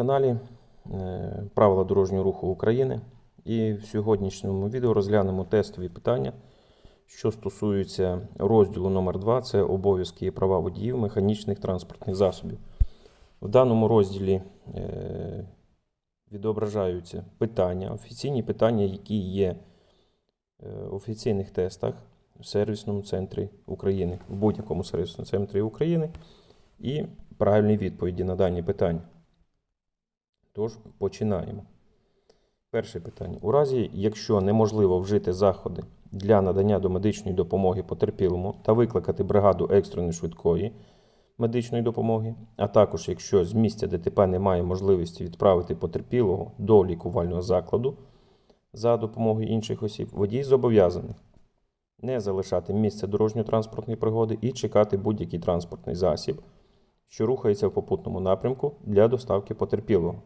каналі е, Правила дорожнього руху України. І в сьогоднішньому відео розглянемо тестові питання, що стосуються розділу номер 2 це обов'язки і права водіїв механічних транспортних засобів. В даному розділі е, відображаються питання, офіційні питання, які є е, в офіційних тестах в сервісному центрі України, в будь-якому сервісному центрі України, і правильні відповіді на дані питання. Тож починаємо. Перше питання. У разі, якщо неможливо вжити заходи для надання домедичної допомоги потерпілому та викликати бригаду екстреної швидкої медичної допомоги, а також якщо з місця ДТП немає можливості відправити потерпілого до лікувального закладу за допомогою інших осіб, водій зобов'язаний не залишати місце дорожньо-транспортної пригоди і чекати будь-який транспортний засіб, що рухається в попутному напрямку для доставки потерпілого.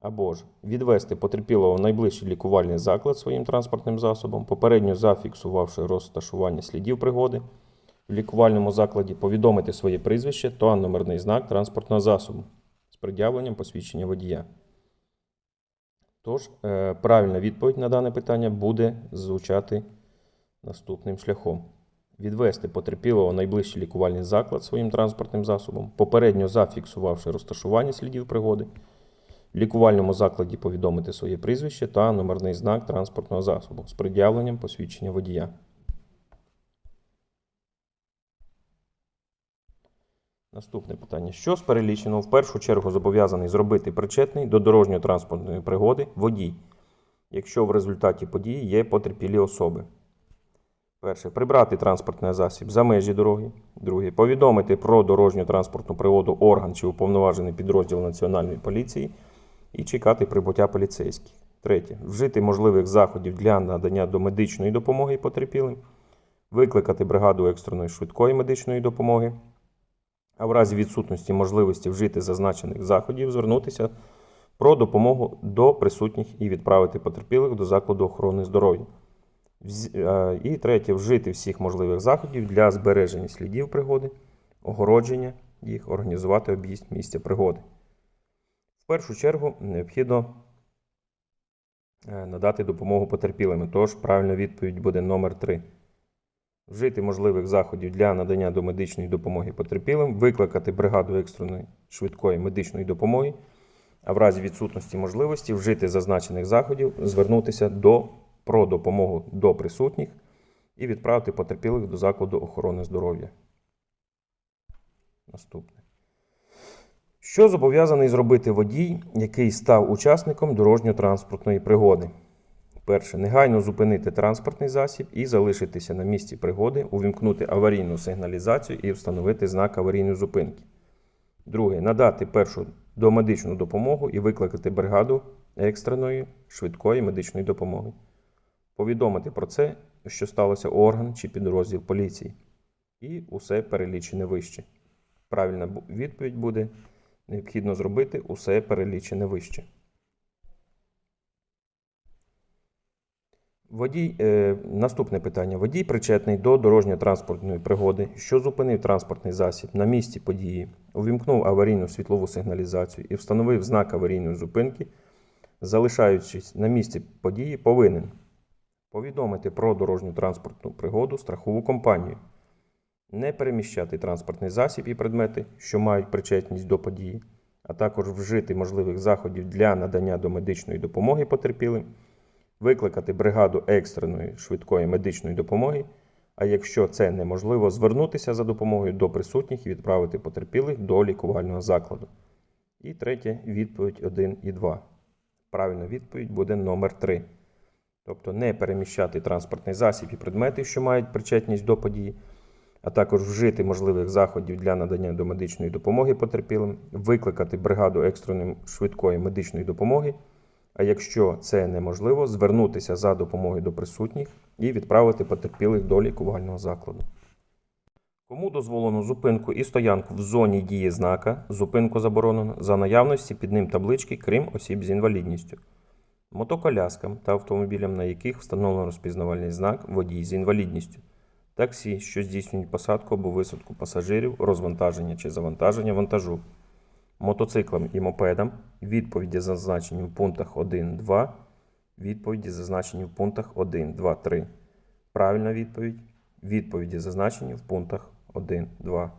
Або ж відвести потерпілого в найближчий лікувальний заклад своїм транспортним засобом, попередньо зафіксувавши розташування слідів пригоди в лікувальному закладі, повідомити своє прізвище та номерний знак транспортного засобу з пред'явленням посвідчення водія. Тож, е, правильна відповідь на дане питання буде звучати наступним шляхом: відвести потерпілого найближчий лікувальний заклад своїм транспортним засобом, попередньо зафіксувавши розташування слідів пригоди, лікувальному закладі повідомити своє прізвище та номерний знак транспортного засобу з пред'явленням посвідчення водія. Наступне питання. Що з переліченого в першу чергу зобов'язаний зробити причетний до дорожньо-транспортної пригоди водій, якщо в результаті події є потерпілі особи? Перше. Прибрати транспортний засіб за межі дороги. Друге. Повідомити про дорожню транспортну пригоду орган чи уповноважений підрозділ Національної поліції і чекати прибуття поліцейських. Третє. Вжити можливих заходів для надання домедичної допомоги потерпілим. Викликати бригаду екстреної швидкої медичної допомоги. А в разі відсутності можливості вжити зазначених заходів, звернутися про допомогу до присутніх і відправити потерпілих до закладу охорони здоров'я. Е, І третє, вжити всіх можливих заходів для збереження слідів пригоди, огородження їх, організувати об'їзд місця пригоди. Першу чергу необхідно е, надати допомогу потерпілим, тож правильна відповідь буде номер 3. Вжити можливих заходів для надання домедичної допомоги потерпілим, викликати бригаду екстреної швидкої медичної допомоги, а в разі відсутності можливості вжити зазначених заходів, звернутися до про допомогу до присутніх і відправити потерпілих до закладу охорони здоров'я. Наступне. Що зобов'язаний зробити водій, який став учасником дорожньо-транспортної пригоди? Перше. Негайно зупинити транспортний засіб і залишитися на місці пригоди, увімкнути аварійну сигналізацію і встановити знак аварійної зупинки. Друге. Надати першу домедичну допомогу і викликати бригаду екстреної швидкої медичної допомоги. Повідомити про це, що сталося орган чи підрозділ поліції. І усе перелічене вище. Правильна відповідь буде: необхідно зробити усе перелічене вище. Водій, е, наступне питання. Водій причетний до дорожньо-транспортної пригоди, що зупинив транспортний засіб на місці події, увімкнув аварійну світлову сигналізацію і встановив знак аварійної зупинки, залишаючись на місці події, повинен повідомити про дорожню транспортну пригоду страхову компанію, не переміщати транспортний засіб і предмети, що мають причетність до події, а також вжити можливих заходів для надання домедичної допомоги потерпілим, викликати бригаду екстреної швидкої медичної допомоги, а якщо це неможливо, звернутися за допомогою до присутніх і відправити потерпілих до лікувального закладу. І третє відповідь 1 і 2. Правильна відповідь буде номер 3. Тобто не переміщати транспортний засіб і предмети, що мають причетність до події, а також вжити можливих заходів для надання домедичної допомоги потерпілим, викликати бригаду екстреної швидкої медичної допомоги, а якщо це неможливо, звернутися за допомогою до присутніх і відправити потерпілих до лікувального закладу. Кому дозволено зупинку і стоянку в зоні дії знака, зупинку заборонено за наявності під ним таблички, крім осіб з інвалідністю мотоколяскам та автомобілям, на яких встановлено розпізнавальний знак водій з інвалідністю, таксі, що здійснюють посадку або висадку пасажирів, розвантаження чи завантаження вантажу, мотоциклам і мопедам, відповіді зазначені в пунктах 1, 2, відповіді зазначені в пунктах 1, 2, 3. Правильна відповідь. Відповіді зазначені в пунктах 1, 2.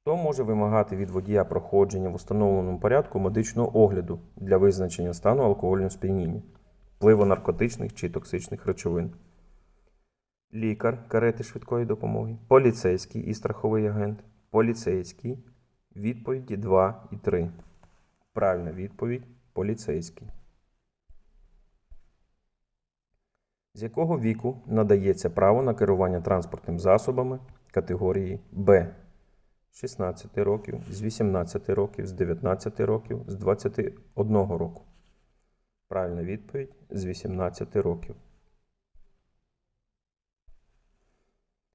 Хто може вимагати від водія проходження в установленому порядку медичного огляду для визначення стану алкогольного сп'яніння, впливу наркотичних чи токсичних речовин? Лікар карети швидкої допомоги, поліцейський і страховий агент, поліцейський. Відповіді 2 і 3. Правильна відповідь поліцейський. З якого віку надається право на керування транспортним засобами категорії Б? З 16 років, з 18 років, з 19 років, з 21 року. Правильна відповідь з 18 років.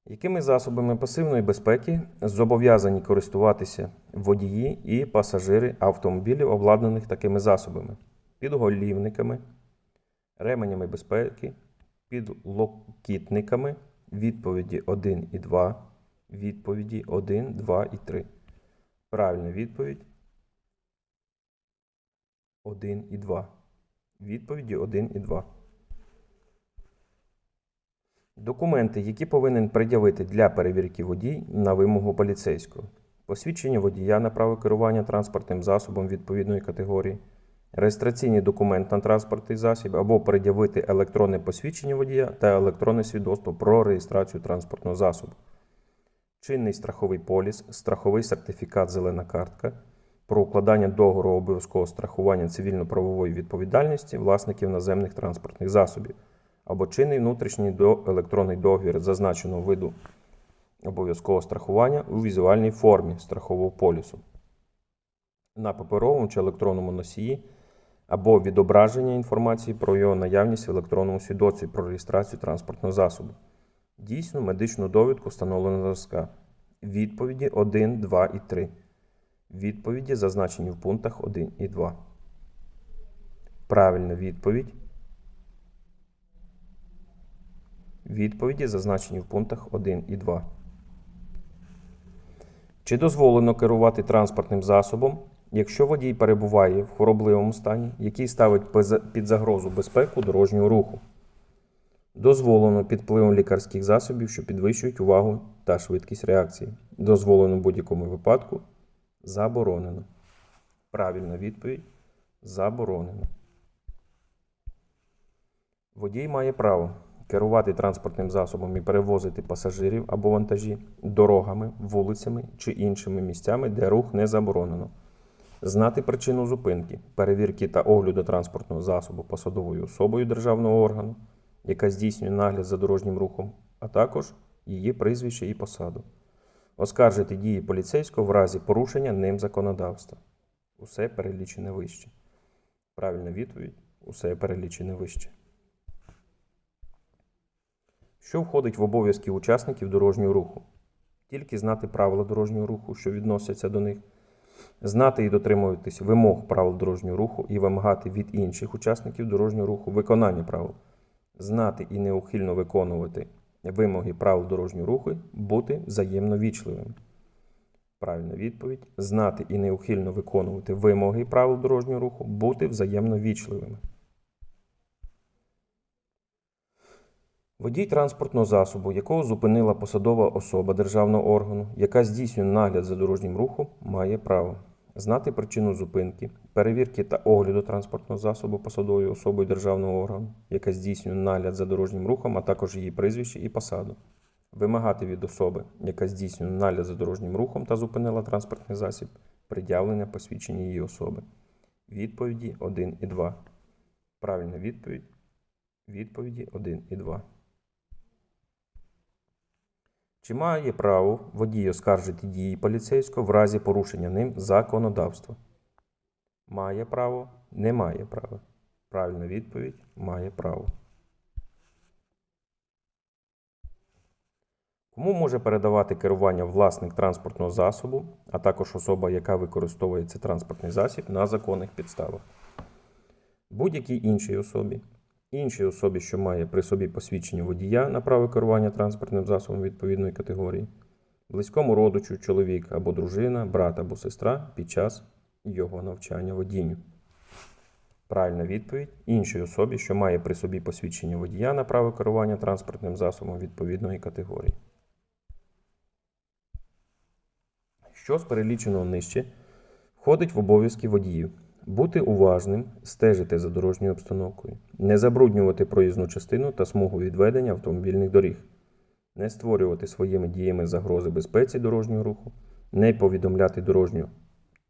Якими засобами пасивної безпеки зобов'язані користуватися водії і пасажири автомобілів, обладнаних такими засобами? Підголівниками, ременями безпеки, підлокітниками, відповіді 1 і 2, відповіді 1, 2 і 3. Правильна відповідь 1 і 2. Відповіді 1 і 2. Документи, які повинен пред'явити для перевірки водій на вимогу поліцейського. Посвідчення водія на право керування транспортним засобом відповідної категорії, реєстраційний документ на транспортний засіб або пред'явити електронне посвідчення водія та електронне свідоцтво про реєстрацію транспортного засобу, чинний страховий поліс, страховий сертифікат Зелена картка, про укладання договору обов'язкового страхування цивільно-правової відповідальності власників наземних транспортних засобів або чинний внутрішній електронний договір зазначеного виду обов'язкового страхування у візуальній формі страхового полісу на паперовому чи електронному носії або відображення інформації про його наявність в електронному свідоцтві про реєстрацію транспортного засобу. Дійсну медичну довідку встановленого зразка. Відповіді 1, 2 і 3. Відповіді зазначені в пунктах 1 і 2. Правильна відповідь. Відповіді зазначені в пунктах 1 і 2. Чи дозволено керувати транспортним засобом, якщо водій перебуває в хворобливому стані, який ставить під загрозу безпеку дорожнього руху? Дозволено під впливом лікарських засобів, що підвищують увагу та швидкість реакції. Дозволено в будь-якому випадку. Заборонено. Правильна відповідь заборонено. Водій має право керувати транспортним засобом і перевозити пасажирів або вантажі дорогами, вулицями чи іншими місцями, де рух не заборонено. Знати причину зупинки, перевірки та огляду транспортного засобу посадовою особою державного органу, яка здійснює нагляд за дорожнім рухом, а також її прізвище і посаду. Оскаржити дії поліцейського в разі порушення ним законодавства. Усе перелічене вище. Правильна відповідь усе перелічене вище. Що входить в обов'язки учасників дорожнього руху? Тільки знати правила дорожнього руху, що відносяться до них, знати і дотримуватись вимог правил дорожнього руху і вимагати від інших учасників дорожнього руху виконання правил, знати і неухильно виконувати вимоги правил дорожнього руху, бути взаємно вічливими. Правильна відповідь: знати і неухильно виконувати вимоги правил дорожнього руху, бути взаємно вічливими. Водій транспортного засобу, якого зупинила посадова особа державного органу, яка здійснює нагляд за дорожнім рухом, має право знати причину зупинки, перевірки та огляду транспортного засобу посадовою особою державного органу, яка здійснює нагляд за дорожнім рухом, а також її прізвище і посаду. Вимагати від особи, яка здійснює нагляд за дорожнім рухом та зупинила транспортний засіб, пред'явлення посвідчення її особи. Відповіді 1 і 2. Правильна відповідь. Відповіді 1 і 2. Чи має право водій оскаржити дії поліцейського в разі порушення ним законодавства? Має право, не має права. Правильна відповідь має право. Кому може передавати керування власник транспортного засобу, а також особа, яка використовує цей транспортний засіб на законних підставах? Будь-якій іншій особі, іншій особі, що має при собі посвідчення водія на право керування транспортним засобом відповідної категорії, близькому родичу, чоловік або дружина, брат або сестра під час його навчання водінню. Правильна відповідь іншій особі, що має при собі посвідчення водія на право керування транспортним засобом відповідної категорії. Що з переліченого нижче входить в обов'язки водіїв? Бути уважним, стежити за дорожньою обстановкою, не забруднювати проїзну частину та смугу відведення автомобільних доріг, не створювати своїми діями загрози безпеці дорожнього руху, не повідомляти дорожню,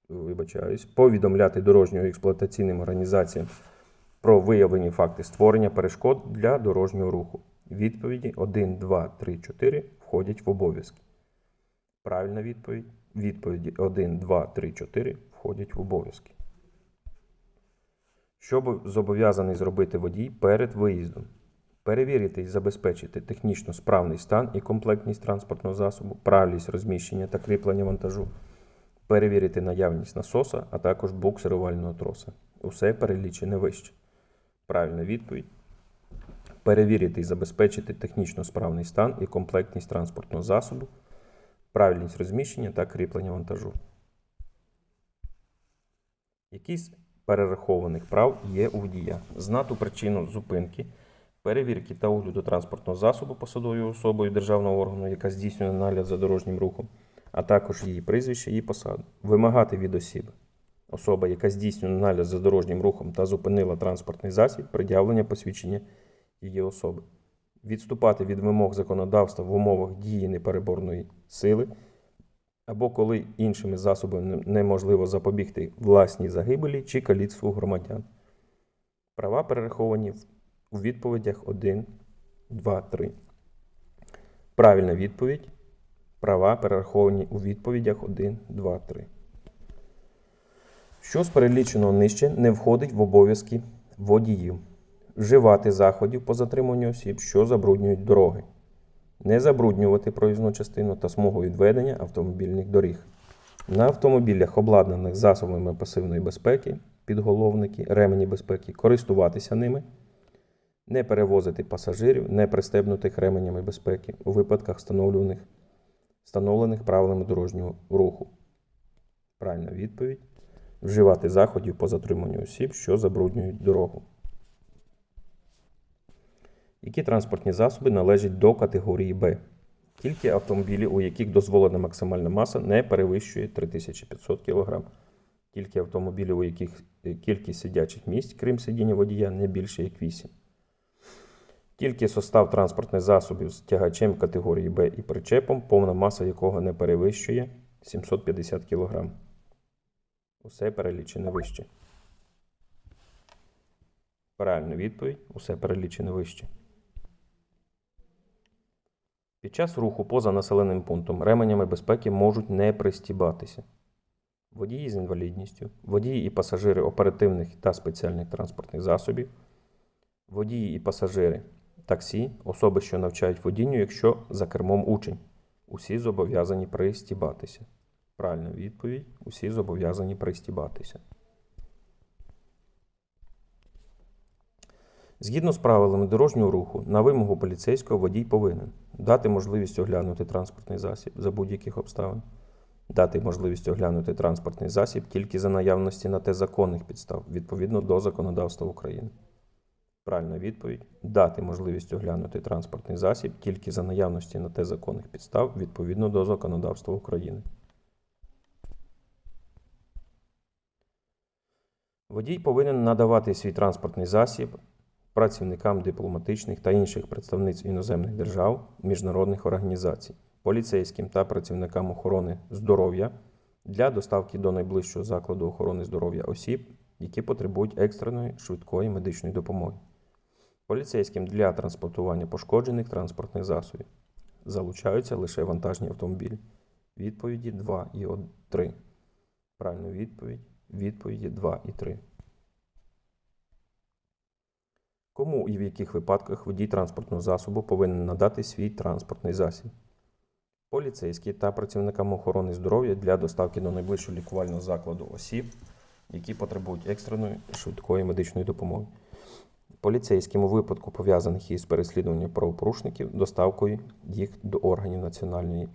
вибачаюсь, повідомляти дорожньо-експлуатаційним організаціям про виявлені факти створення перешкод для дорожнього руху. Відповіді 1, 2, 3, 4 входять в обов'язки. Правильна відповідь. Відповіді 1, 2, 3, 4 входять в обов'язки. Що зобов'язаний зробити водій перед виїздом? Перевірити і забезпечити технічно справний стан і комплектність транспортного засобу, правильність розміщення та кріплення вантажу, перевірити наявність насоса, а також буксирувального троса. Усе перелічене вище. Правильна відповідь. Перевірити і забезпечити технічно справний стан і комплектність транспортного засобу, правильність розміщення та кріплення вантажу. Які з перерахованих прав є у водія? Знати причину зупинки, перевірки та огляду транспортного засобу посадовою особою державного органу, яка здійснює нагляд за дорожнім рухом, а також її прізвище, її посаду. Вимагати від осіб. Особа, яка здійснює нагляд за дорожнім рухом та зупинила транспортний засіб, пред'явлення посвідчення її особи. Відступати від вимог законодавства в умовах дії непереборної сили, або коли іншими засобами неможливо запобігти власній загибелі чи каліцтву громадян. Права перераховані у відповідях 1, 2, 3. Правильна відповідь. Права перераховані у відповідях 1, 2, 3. Що з переліченого нижче не входить в обов'язки водіїв. Вживати заходів по затриманню осіб, що забруднюють дороги. Не забруднювати проїзну частину та смугу відведення автомобільних доріг. На автомобілях, обладнаних засобами пасивної безпеки, підголовники, ремені безпеки, користуватися ними, не перевозити пасажирів, не пристебнутих ременями безпеки у випадках встановлених, встановлених правилами дорожнього руху. Правильна відповідь. Вживати заходів по затриманню осіб, що забруднюють дорогу. Які транспортні засоби належать до категорії Б? Тільки автомобілі, у яких дозволена максимальна маса не перевищує 3500 кг. Тільки автомобілі, у яких е, кількість сидячих місць, крім сидіння водія, не більше як 8. Тільки состав транспортних засобів з тягачем категорії Б і причепом, повна маса якого не перевищує 750 кг. Усе перелічене вище. Правильна відповідь. Усе перелічене вище. Під час руху поза населеним пунктом ременями безпеки можуть не пристібатися. Водії з інвалідністю, водії і пасажири оперативних та спеціальних транспортних засобів, водії і пасажири таксі, особи, що навчають водінню, якщо за кермом учень. Усі зобов'язані пристібатися. Правильна відповідь. Усі зобов'язані пристібатися. Згідно з правилами дорожнього руху, на вимогу поліцейського водій повинен дати можливість оглянути транспортний засіб за будь-яких обставин, дати можливість оглянути транспортний засіб тільки за наявності на те законних підстав відповідно до законодавства України. Правильна відповідь дати можливість оглянути транспортний засіб тільки за наявності на те законних підстав відповідно до законодавства України. Водій повинен надавати свій транспортний засіб працівникам дипломатичних та інших представництв іноземних держав, міжнародних організацій, поліцейським та працівникам охорони здоров'я для доставки до найближчого закладу охорони здоров'я осіб, які потребують екстреної швидкої медичної допомоги, поліцейським для транспортування пошкоджених транспортних засобів. Залучаються лише вантажні автомобілі. Відповіді 2 і 3. Правильна відповідь. Відповіді 2 і 3. Кому і в яких випадках водій транспортного засобу повинен надати свій транспортний засіб? Поліцейські та працівникам охорони здоров'я для доставки до найближчого лікувального закладу осіб, які потребують екстреної швидкої медичної допомоги. Поліцейським у випадку пов'язаних із переслідуванням правопорушників, доставкою їх до органів Національної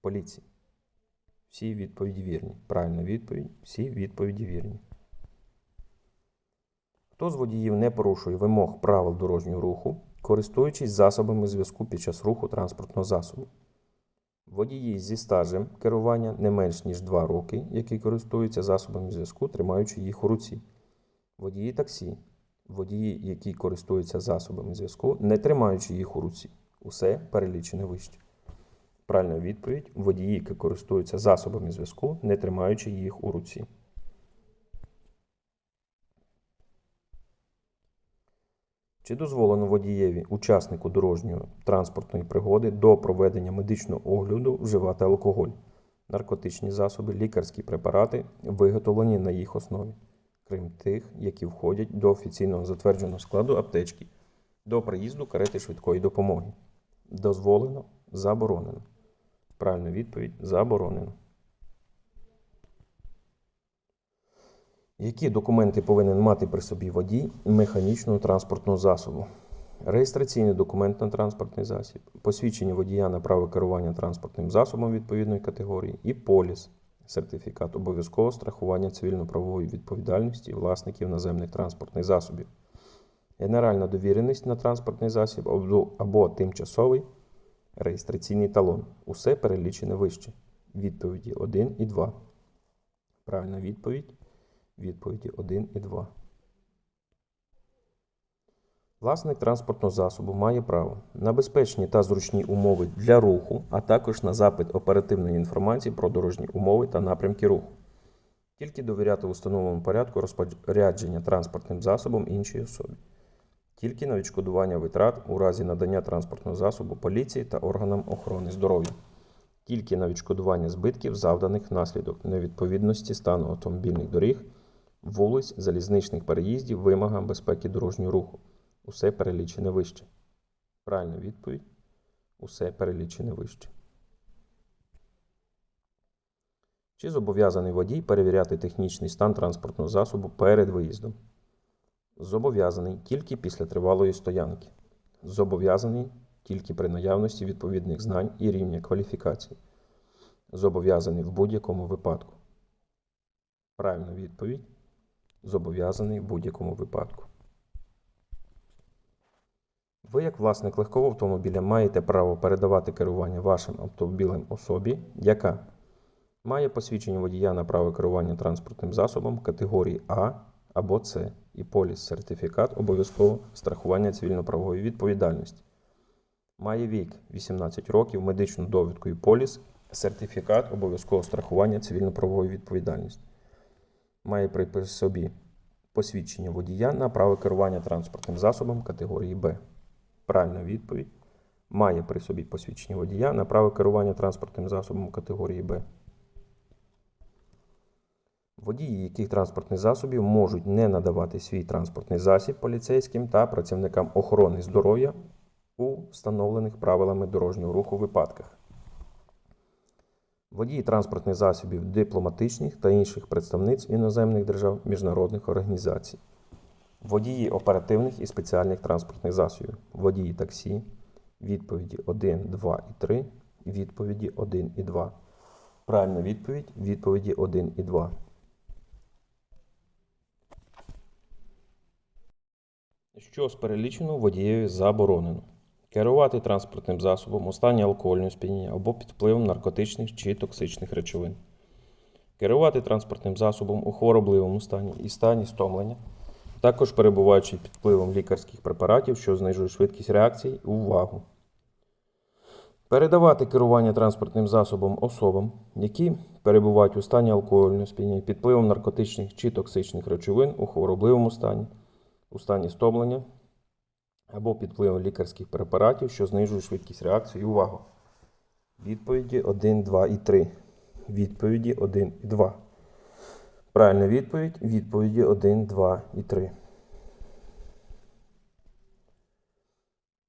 поліції. Всі відповіді вірні. Правильна відповідь. Всі відповіді вірні. Хто з водіїв не порушує вимог правил дорожнього руху, користуючись засобами зв'язку під час руху транспортного засобу? Водії зі стажем керування не менш ніж 2 роки, які користуються засобами зв'язку, тримаючи їх у руці. Водії таксі. Водії, які користуються засобами зв'язку, не тримаючи їх у руці. Усе перелічене вище. Правильна відповідь: водії, які користуються засобами зв'язку, не тримаючи їх у руці. Чи дозволено водієві, учаснику дорожньої транспортної пригоди до проведення медичного огляду вживати алкоголь, наркотичні засоби, лікарські препарати, виготовлені на їх основі, крім тих, які входять до офіційного затвердженого складу аптечки, до приїзду карети швидкої допомоги? Дозволено, заборонено. Правильна відповідь заборонено. Які документи повинен мати при собі водій механічного транспортного засобу? Реєстраційний документ на транспортний засіб, посвідчення водія на право керування транспортним засобом відповідної категорії і поліс, сертифікат обов'язкового страхування цивільно-правової відповідальності власників наземних транспортних засобів, генеральна довіреність на транспортний засіб або, тимчасовий реєстраційний талон. Усе перелічене вище. Відповіді 1 і 2. Правильна відповідь. Відповіді 1 і 2. Власник транспортного засобу має право на безпечні та зручні умови для руху, а також на запит оперативної інформації про дорожні умови та напрямки руху. Тільки довіряти в установленому порядку розпорядження транспортним засобом іншій особі. Тільки на відшкодування витрат у разі надання транспортного засобу поліції та органам охорони здоров'я. Тільки на відшкодування збитків, завданих внаслідок невідповідності стану автомобільних доріг, вулиць, залізничних переїздів, вимогам безпеки дорожнього руху. Усе перелічене вище. Правильна відповідь. Усе перелічене вище. Чи зобов'язаний водій перевіряти технічний стан транспортного засобу перед виїздом? Зобов'язаний тільки після тривалої стоянки. Зобов'язаний тільки при наявності відповідних знань і рівня кваліфікації. Зобов'язаний в будь-якому випадку. Правильна відповідь. Зобов'язаний в будь-якому випадку. Ви, як власник легкового автомобіля, маєте право передавати керування вашим автомобілем особі, яка має посвідчення водія на право керування транспортним засобом категорії А або С і поліс сертифікат обов'язкового страхування цивільно-правової відповідальності. Має вік 18 років, медичну довідку і поліс, сертифікат обов'язкового страхування цивільно-правової відповідальності. Має при собі посвідчення водія на право керування транспортним засобом категорії Б. Правильна відповідь. Має при собі посвідчення водія на право керування транспортним засобом категорії Б. Водії, яких транспортних засобів можуть не надавати свій транспортний засіб поліцейським та працівникам охорони здоров'я у встановлених правилами дорожнього руху випадках. Водії транспортних засобів дипломатичних та інших представництв іноземних держав міжнародних організацій. Водії оперативних і спеціальних транспортних засобів. Водії таксі. Відповіді 1, 2 і 3. Відповіді 1 і 2. Правильна відповідь відповіді 1 і 2. Що з переліченого водієві заборонено? Керувати транспортним засобом у стані алкогольного сп'яніння або під впливом наркотичних чи токсичних речовин. Керувати транспортним засобом у хворобливому стані і стані стомлення, також перебуваючи під впливом лікарських препаратів, що знижують швидкість реакції, увагу. Передавати керування транспортним засобом особам, які перебувають у стані алкогольного сп'яніння під впливом наркотичних чи токсичних речовин у хворобливому стані, у стані стомлення або під впливом лікарських препаратів, що знижують швидкість реакції. Увагу. Відповіді 1, 2 і 3. Відповіді 1 і 2. Правильна відповідь. Відповіді 1, 2 і 3.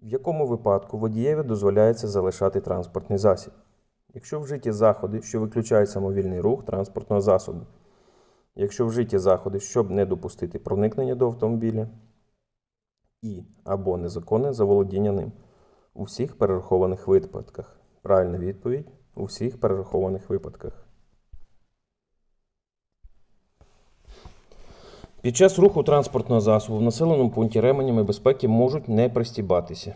В якому випадку водієві дозволяється залишати транспортний засіб? Якщо вжиті заходи, що виключають самовільний рух транспортного засобу. Якщо вжиті заходи, щоб не допустити проникнення до автомобіля і або незаконне заволодіння ним у всіх перерахованих випадках. Правильна відповідь у всіх перерахованих випадках. Під час руху транспортного засобу в населеному пункті ременями безпеки можуть не пристібатися.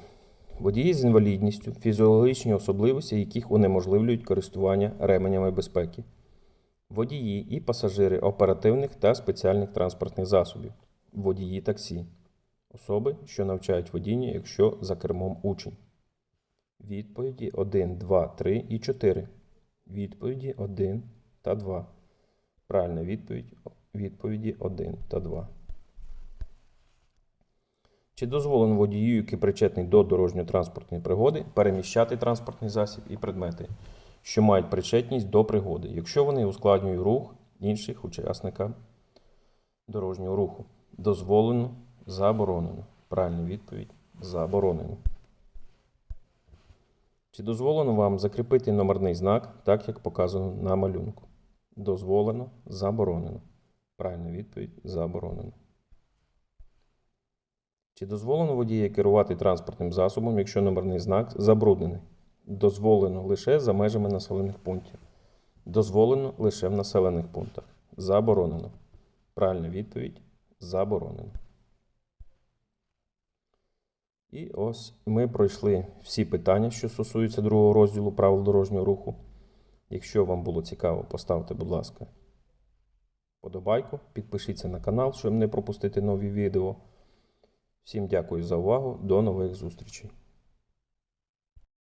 Водії з інвалідністю, фізіологічні особливості яких унеможливлюють користування ременями безпеки. Водії і пасажири оперативних та спеціальних транспортних засобів. Водії таксі. Особи, що навчають водіння, якщо за кермом учень. Відповіді 1, 2, 3 і 4. Відповіді 1 та 2. Правильна відповідь відповіді 1 та 2. Чи дозволено водію, який причетний до дорожньо-транспортної пригоди, переміщати транспортний засіб і предмети, що мають причетність до пригоди, якщо вони ускладнюють рух інших учасників дорожнього руху? Дозволено, заборонено. Правильна відповідь заборонено. Чи дозволено вам закріпити номерний знак, так як показано на малюнку? Дозволено, заборонено. Правильна відповідь заборонено. Чи дозволено водії керувати транспортним засобом, якщо номерний знак забруднений? Дозволено лише за межами населених пунктів. Дозволено лише в населених пунктах. Заборонено. Правильна відповідь заборонено. І ось ми пройшли всі питання, що стосуються другого розділу правил дорожнього руху. Якщо вам було цікаво, поставте, будь ласка, подобайку, підпишіться на канал, щоб не пропустити нові відео. Всім дякую за увагу. До нових зустрічей.